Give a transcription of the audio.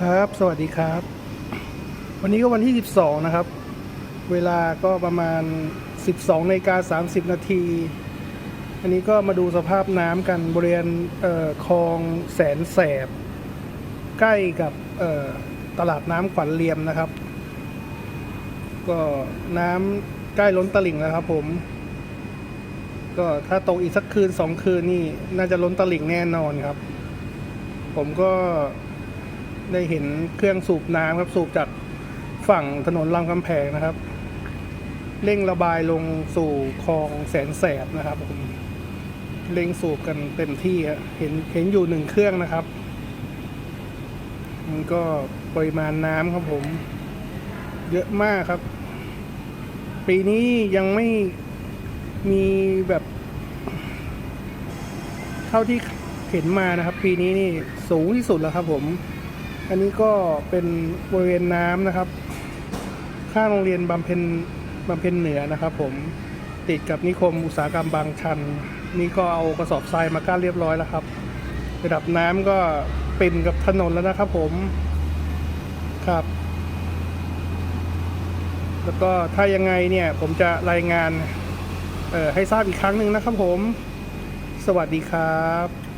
ครับ สวัสดีครับ วันนี้ก็วันที่ 12 นะครับ เวลาก็ประมาณ 12นาฬิกา30 นาที อันนี้ก็มาดูสภาพน้ำกันบริเวณคลองแสนแสบ ใกล้กับตลาดน้ำขวัญเรียมนะครับ ก็น้ำใกล้ล้นตลิ่งแล้วครับผม ก็ถ้าตกอีกสักคืนสองคืนนี่น่าจะล้นตลิ่งแน่นอนครับ ผมก็ ได้เห็นเครื่องสูบน้ำครับสูบจากฝั่งถนนรามคำแพงนะครับ เร่งระบายลงสู่คลองแสนแสบนะครับผมเร่งสูบกันเต็มที่ครับเห็นเห็นอยู่หนึ่งเครื่องนะครับมันก็ปริมาณน้ำครับผม เยอะมากครับ ปีนี้ยังไม่มีแบบ เท่าที่เห็นมานะครับ ปีนี้นี่สูงที่สุดแล้วครับผม อันนี้ก็เป็นบริเวณน้ำนะครับ ข้างโรงเรียนบำเพ็ญบำเพ็ญเหนือนะครับผมติดกับนิคมอุตสาหกรรมบางชัน นี่ก็เอากระสอบทรายมากั้นเรียบร้อยแล้วครับ ระดับน้ำก็ปิ่มกับถนนแล้วนะครับผมครับ แล้วก็ถ้ายังไงเนี่ยผมจะรายงานให้ทราบอีกครั้งหนึ่งนะครับผม สวัสดีครับ